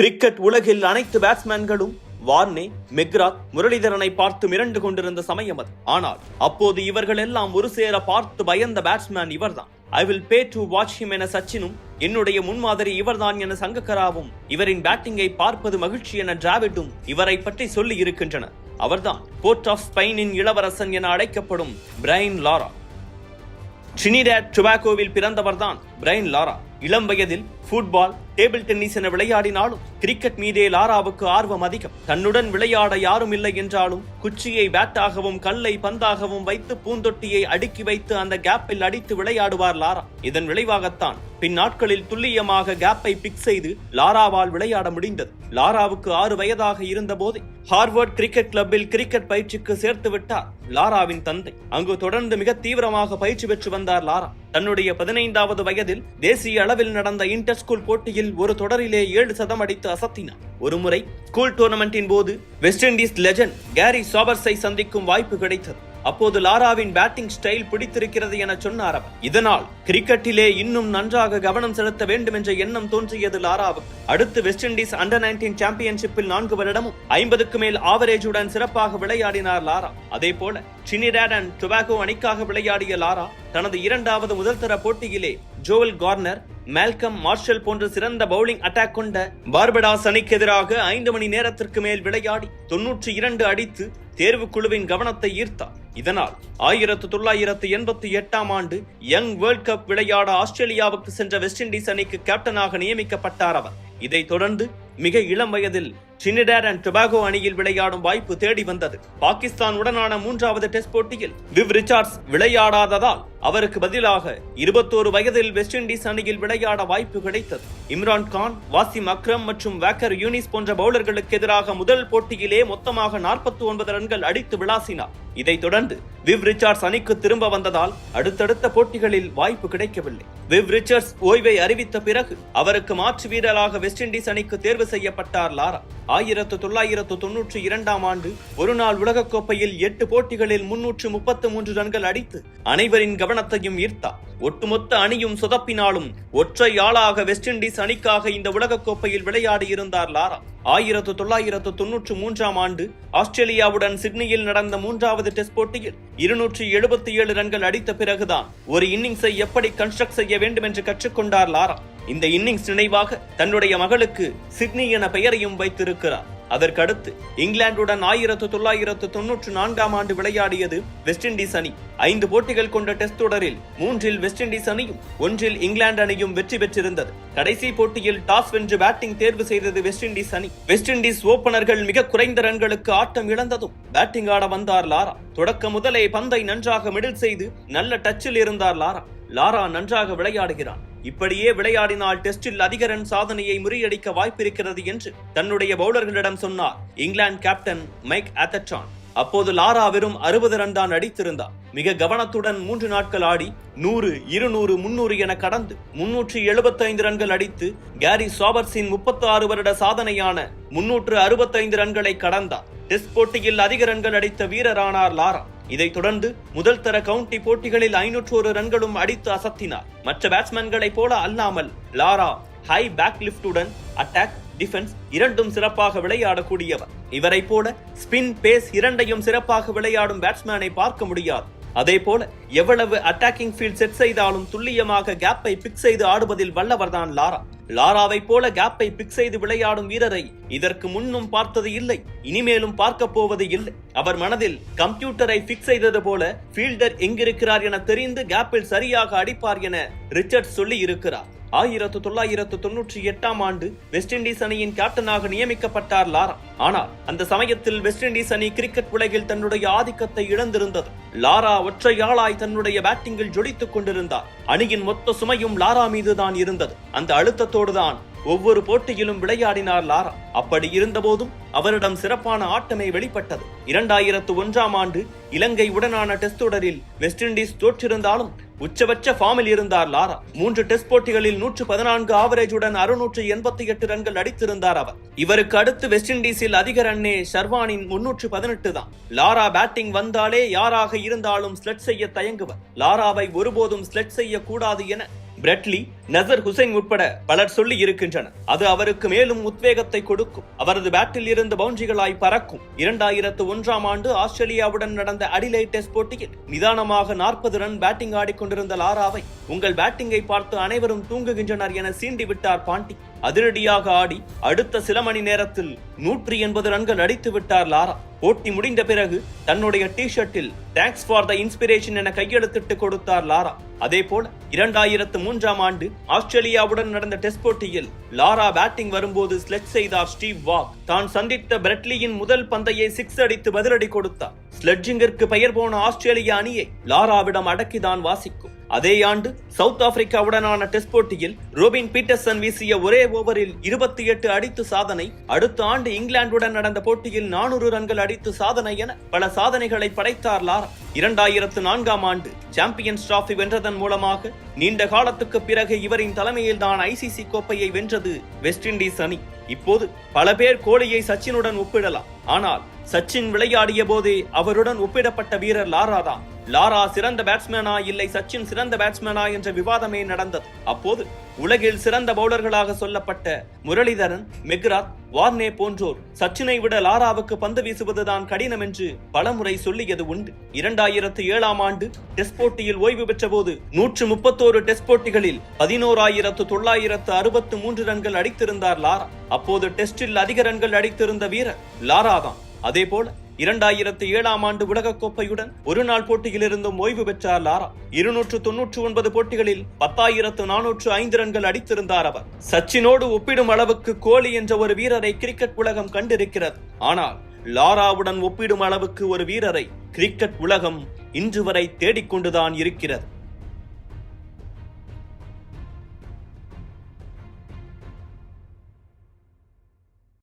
Cricket உலகில் அனைத்து பேட்ஸ்மேன்களும் Warne McGrath முரளிதரனை பார்த்து மிரண்டு கொண்டிருந்த சமயம் அது. ஆனால் அப்போது இவர்கள் எல்லாம் ஒரு சேர பார்த்து பயந்த பேட்ஸ்மேன் இவர்தான். I will pay to watch him என சச்சினும் என்னுடைய முன்மாதிரி இவர்தான் என சங்கக்கராவும் இவரின் பேட்டிங்கை பார்ப்பது மகிழ்ச்சி என டிராவிடும் இவரை பற்றி சொல்லி இருக்கின்றனர். அவர்தான் போர்ட் ஆஃப் ஸ்பெயினின் இளவரசன் என அழைக்கப்படும் பிரைன் லாரா ட்ரினிடாட் டுபாகோவில் பிறந்தவர்தான் பிரைன் லாரா இளம் வயதில் ஃபுட்பால் டேபிள் டென்னிஸ் என விளையாடினாலும் கிரிக்கெட் மீதே லாராவுக்கு ஆர்வம் அதிகம். தன்னுடன் விளையாட யாரும் இல்லை என்றாலும் குச்சியை பேட்டாகவும் கல்லை பந்தாகவும் வைத்து பூந்தொட்டியை அடுக்கி வைத்து அந்த கேப்பில் அடித்து விளையாடுவார் லாரா. இதன் விளைவாகத்தான் பின் நாட்களில் துல்லியமாக கேப்பை பிக் செய்து லாராவால் விளையாட முடிந்தது. லாராவுக்கு ஆறு வயதாக இருந்தபோது ஹார்வர்ட் கிரிக்கெட் கிளப்பில் கிரிக்கெட் பயிற்சிக்கு சேர்த்து விட்டார் லாராவின் தந்தை. அங்கு தொடர்ந்து மிக தீவிரமாக பயிற்சி பெற்று வந்தார் லாரா. தன்னுடைய பதினைந்தாவது வயதில் தேசிய அளவில் நடந்த இன்டர் ஸ்கூல் போட்டியில் ஒரு தொடரிலே ஏழு சதம் அடித்து அசத்தினார். ஒருமுறை ஸ்கூல் டூர்னமெண்டின் போது வெஸ்ட் இண்டீஸ் லெஜண்ட் கேரி சாபர்ஸை சந்திக்கும் வாய்ப்பு கிடைத்தது. அப்போது லாராவின் பேட்டிங் ஸ்டைல் பிடித்திருக்கிறது என சொன்னார் அவர். இதனால் கிரிக்கெட்டிலே இன்னும் நன்றாக கவனம் செலுத்த வேண்டும் என்ற எண்ணம் தோன்றியது லாராவுக்கு. அடுத்து வெஸ்ட் இண்டீஸ் அண்டர் நைன்டீன் சாம்பியன்ஷிப்பில் நான்கு வருடமும் ஐம்பதுக்கு மேல் ஆவரேஜுடன் சிறப்பாக விளையாடினார் லாரா. அதே போல ட்ரினிடாட் அண்ட் டொபாகோ அணிக்காக விளையாடிய லாரா தனது இரண்டாவது முதல் தர போட்டியிலே ஜோவல் கார்னர் மேல்கம் மார்ஷல் போன்ற சிறந்த பவுலிங் அட்டாக் கொண்ட பார்படாஸ் அணிக்கு எதிராக ஐந்து மணி நேரத்திற்கு மேல் விளையாடி தொன்னூற்றி இரண்டு அடித்து தேர்வு குழுவின் கவனத்தை ஈர்த்தார். இதனால் ஆயிரத்து தொள்ளாயிரத்து எண்பத்தி எட்டாம் ஆண்டு யங் வேர்ல்ட் கப் விளையாட ஆஸ்திரேலியாவுக்கு சென்ற வெஸ்ட் இண்டீஸ் அணிக்கு கேப்டனாக நியமிக்கப்பட்டார் அவர். இதைத் தொடர்ந்து மிக இளம் வயதில் ட்ரினிடாட் அண்ட் டொபாகோ அணியில் விளையாடும் வாய்ப்பு தேடி வந்தது. பாகிஸ்தான் உடனான மூன்றாவது டெஸ்ட் போட்டியில் விவ் ரிச்சார்ட்ஸ் விளையாடாததால் அவருக்கு பதிலாக இருபத்தோரு வயதில் வெஸ்ட் இண்டீஸ் அணியில் விளையாட வாய்ப்பு கிடைத்தது. இம்ரான் கான் வாசிம் அக்ரம் மற்றும் வேக்கர் யூனிஸ் போன்ற பவுலர்களுக்கு எதிராக முதல் போட்டியிலே மொத்தமாக நாற்பத்தி ஒன்பது ரன்கள் அடித்து விளாசினார். இதைத் தொடர்ந்து விவ் ரிச்சார்ட்ஸ் அணிக்கு திரும்ப வந்ததால் அடுத்தடுத்த போட்டிகளில் வாய்ப்பு கிடைக்கவில்லை. விவ் ரிச்சர்ட்ஸ் ஓய்வை அறிவித்த பிறகு அவருக்கு மாற்று வீரராக வெஸ்ட் இண்டீஸ் அணிக்கு தேர்வு செய்யப்பட்டார் லாரா. ஆயிரத்து தொள்ளாயிரத்து தொன்னூற்றி இரண்டாம் ஆண்டு ஒருநாள் உலகக்கோப்பையில் எட்டு போட்டிகளில் முன்னூற்று முப்பத்து மூன்று ரன்கள் அடித்து அனைவரின் கவனத்தையும் ஈர்த்தார் ஒட்டுமொத்த அணியும் சொதப்பினாலும் ஒற்றை ஆளாக வெஸ்ட் இண்டீஸ் அணிக்காக இந்த உலகக்கோப்பையில் விளையாடி இருந்தார் லாரா. ஆயிரத்து தொள்ளாயிரத்து தொன்னூற்று மூன்றாம் ஆண்டு ஆஸ்திரேலியாவுடன் சிட்னியில் நடந்த மூன்றாவது டெஸ்ட் போட்டியில் இருநூற்றி எழுபத்தி ஏழு ரன்கள் அடித்த பிறகுதான் ஒரு இன்னிங்ஸை எப்படி கன்ஸ்ட்ரக்ட் செய்ய வேண்டும் என்று கற்றுக்கொண்டார் லாரா. இந்த இன்னிங்ஸ் நினைவாக தன்னுடைய மகளுக்கு சிட்னி என பெயரையும் வைத்திருக்கிறார். அதற்கடுத்து இங்கிலாந்துடன் ஆயிரத்து தொள்ளாயிரத்து தொன்னூற்று நான்காம் ஆண்டு விளையாடியது வெஸ்ட் இண்டீஸ் அணி. ஐந்து போட்டிகள் கொண்ட டெஸ்ட் தொடரில் மூன்றில் வெஸ்ட் இண்டீஸ் அணியும் ஒன்றில் இங்கிலாந்து அணியும் வெற்றி பெற்றிருந்தது. கடைசி போட்டியில் டாஸ் வென்று பேட்டிங் தேர்வு செய்தது வெஸ்ட் இண்டீஸ் அணி. வெஸ்ட் இண்டீஸ் ஓபனர்கள் மிக குறைந்த ரன்களுக்கு ஆட்டம் இழந்ததும் பேட்டிங் ஆட வந்தார் லாரா. தொடக்க முதலே பந்தை நன்றாக மிடில் செய்து நல்ல டச்சில் இருந்தார் லாரா. லாரா நன்றாக விளையாடுகிறான். இப்படியே விளையாடினால் டெஸ்டில் அதிக ரன் சாதனையை முறியடிக்க வாய்ப்பிருக்கிறது என்று தன்னுடைய பவுலர்களிடம் சொன்னார் இங்கிலாந்து கேப்டன் மைக் ஆத்தட்டான் அப்போது லாரா வெறும் அறுபது ரன் தான் அடித்திருந்தார். மிக கவனத்துடன் மூன்று நாட்கள் ஆடி நூறு இருநூறு முன்னூறு என கடந்து முன்னூற்றி எழுபத்தைந்து ரன்கள் அடித்து கேரி சாபர்ஸின் முப்பத்தி ஆறு வருட சாதனையான முன்னூற்று அறுபத்தைந்து ரன்களை கடந்தார். டெஸ்ட் போட்டியில் அதிக ரன்கள் அடித்த வீரரானார் லாரா. இதைத் தொடர்ந்து முதல் தர கவுண்டி போட்டிகளில் ஐநூற்றோரு ரன்களும் அடித்து அசத்தினார். மற்ற பேட்ஸ்மேன்களைப் போல அல்லாமல் லாரா ஹை பேக் லிப்டுடன் அட்டாக் டிஃபென்ஸ் இரண்டும் சிறப்பாக விளையாடக்கூடியவர். இவரை போல ஸ்பின் பேஸ் இரண்டையும் சிறப்பாக விளையாடும் பேட்ஸ்மேனை பார்க்க முடியாது. அதே போல எவ்வளவு அட்டாக்கிங் ஃபீல்ட் செட் செய்தாலும் துல்லியமாக கேப்பை பிக் செய்து ஆடுவதில் வல்லவர்தான் லாரா. லாராவை போல கேப்பை பிக் செய்து விளையாடும் வீரரை இதற்கு முன்னும் பார்த்தது இல்லை இனிமேலும் பார்க்க போவது இல்லை. அவர் மனதில் கம்ப்யூட்டரை பிக்ஸ் செய்தது போல ஃபீல்டர் எங்கிருக்கிறார் என தெரிந்து கேப்பில் சரியாக அடிப்பார் என ரிச்சர்ட் சொல்லி இருக்கிறார் ஆயிரத்து தொள்ளாயிரத்து தொன்னூற்றி எட்டாம் ஆண்டு வெஸ்ட் இண்டீஸ் அணியின் கேப்டனாக நியமிக்கப்பட்டார் லாரா. ஆனால் அந்த சமயத்தில் வெஸ்ட் இண்டீஸ் அணி கிரிக்கெட் உலகில் தன்னுடைய ஆதிக்கத்தை இழந்திருந்தது. லாரா ஒற்றையாளாய் தன்னுடைய பேட்டிங்கில் ஜொலித்துக் கொண்டிருந்தார். அணியின் மொத்த சுமையும் லாரா மீதுதான் இருந்தது. அந்த அழுத்தத்தோடு தான் ஒவ்வொரு போட்டியிலும் விளையாடினார் லாரா. அப்படி இருந்தபோதும் அவரிடம் சிறப்பான ஆட்டமே வெளிப்பட்டது. இரண்டாயிரத்து ஒன்றாம் ஆண்டு இலங்கை உடனான டெஸ்ட் தொடரில் வெஸ்ட் இண்டீஸ் தோற்றிருந்தாலும் உச்சபட்ச ஃபார்மில் இருந்தார் லாரா. மூன்று டெஸ்ட் போட்டிகளில் நூற்று பதினான்கு ஆவரேஜுடன் அறுநூற்று எண்பத்தி எட்டு ரன்கள் அடித்திருந்தார் அவர். இவருக்கு அடுத்து வெஸ்ட் இண்டீஸில் அதிக ரன்னே ஷர்வானின் முன்னூற்று பதினெட்டு தான். லாரா பேட்டிங் வந்தாலே யாராக இருந்தாலும் ஸ்லெட் செய்ய தயங்குவர். லாராவை ஒருபோதும் ஸ்லெட் செய்யக்கூடாது என பிரெட்லி நசர் ஹுசைன் உட்பட பலர் சொல்லி இருக்கின்றனர். அது அவருக்கு மேலும் உத்வேகத்தை கொடுக்கும். அவரது பேட்டில் இருந்து பவுண்டரிகளாய் பறக்கும். இரண்டாயிரத்து ஒன்றாம் ஆண்டு ஆஸ்திரேலியாவுடன் நடந்த அடிலை டெஸ்ட் போட்டியில் நிதானமாக நாற்பது ரன் பேட்டிங் ஆடிக்கொண்டிருந்த லாராவை உங்கள் பேட்டிங்கை பார்த்து அனைவரும் தூங்குகின்றனர் என சீண்டி விட்டார் பாண்டி. அதிரடியாக ஆடி அடுத்த சில மணி நேரத்தில் நூற்றி எண்பது ரன்கள் அடித்து விட்டார் லாரா. போட்டி முடிந்த பிறகு தன்னுடைய டி ஷர்ட்டில் தேங்க்ஸ் ஃபார் த இன்ஸ்பிரேஷன் என கையெழுத்திட்டு கொடுத்தார் லாரா. அதே போல இரண்டாயிரத்து மூன்றாம் ஆண்டு ஆஸ்திரேலியாவுடன் நடந்த டெஸ்ட் போட்டியில் லாரா பேட்டிங் வரும்போது ஸ்லெட் செய்தார் ஸ்டீவ் வாக். தான் சந்தித்த பிரெட்லியின் முதல் பந்தையை சிக்ஸ் அடித்து பதிலடி கொடுத்தார். ஸ்லெட்ஜிங்கிற்கு பெயர் போன ஆஸ்திரேலிய அணியை லாராவிடம் அடக்கிதான் வாசிக்கும். அதே ஆண்டு சவுத் ஆப்பிரிக்காவுடனான டெஸ்ட் போட்டியில் ரோபின் பீட்டர்சன் வீசிய ஒரே ஓவரில் இருபத்தி எட்டு அடித்து சாதனை அடுத்த ஆண்டு இங்கிலாந்துடன் நடந்த போட்டியில் நானூறு ரன்கள் அடித்து சாதனை என பல சாதனைகளை படைத்தார் லாரா. இரண்டாயிரத்து நான்காம் ஆண்டு சாம்பியன்ஸ் டிராஃபி வென்றதன் மூலமாக நீண்ட காலத்துக்கு பிறகு இவரின் தலைமையில் தான் ஐசிசி கோப்பையை வென்றது வெஸ்ட் இண்டீஸ் அணி. இப்போது பல பேர் கோலியை சச்சினுடன் ஒப்பிடலாம். ஆனால் சச்சின் விளையாடிய போதே அவருடன் ஒப்பிடப்பட்ட வீரர் லாரா தான். லாரா சிறந்த பேட்ஸ்மேனா இல்லை சச்சின் சிறந்த பேட்ஸ்மேனா என்ற விவாதமே நடந்தது. அப்போது உலகில் சிறந்த பவுலர்களாக சொல்லப்பட்ட முரளிதரன் மெக்ராத் வார்னே போன்றோர் சச்சினை விட லாராவுக்கு பந்து வீசுவதுதான் கடினம் என்று பலமுறை சொல்லியது உண்டு. இரண்டாயிரத்து ஏழாம் ஆண்டு டெஸ்ட் போட்டியில் ஓய்வு பெற்ற போது நூற்று முப்பத்தோரு டெஸ்ட் போட்டிகளில் பதினோராயிரத்து தொள்ளாயிரத்து அறுபத்து மூன்று ரன்கள் அடித்திருந்தார் லாரா. அப்போது டெஸ்டில் அதிக ரன்கள் அடித்திருந்த வீரர் லாரா தான் அதே போல இரண்டாயிரத்து ஏழாம் ஆண்டு உலகக்கோப்பையுடன் ஒரு நாள் போட்டியிலிருந்தும் ஓய்வு பெற்றார் லாரா. இருநூற்று தொன்னூற்று ஒன்பது போட்டிகளில் பத்தாயிரத்து நானூற்று ஐந்து ரன்கள் அடித்திருந்தார் அவர். சச்சினோடு ஒப்பிடும் அளவுக்கு கோலி என்ற ஒரு வீரரை கிரிக்கெட் உலகம் கண்டிருக்கிறது. ஆனால் லாராவுடன் ஒப்பிடும் அளவுக்கு ஒரு வீரரை கிரிக்கெட் உலகம் இன்று வரை தேடிக்கொண்டுதான் இருக்கிறது.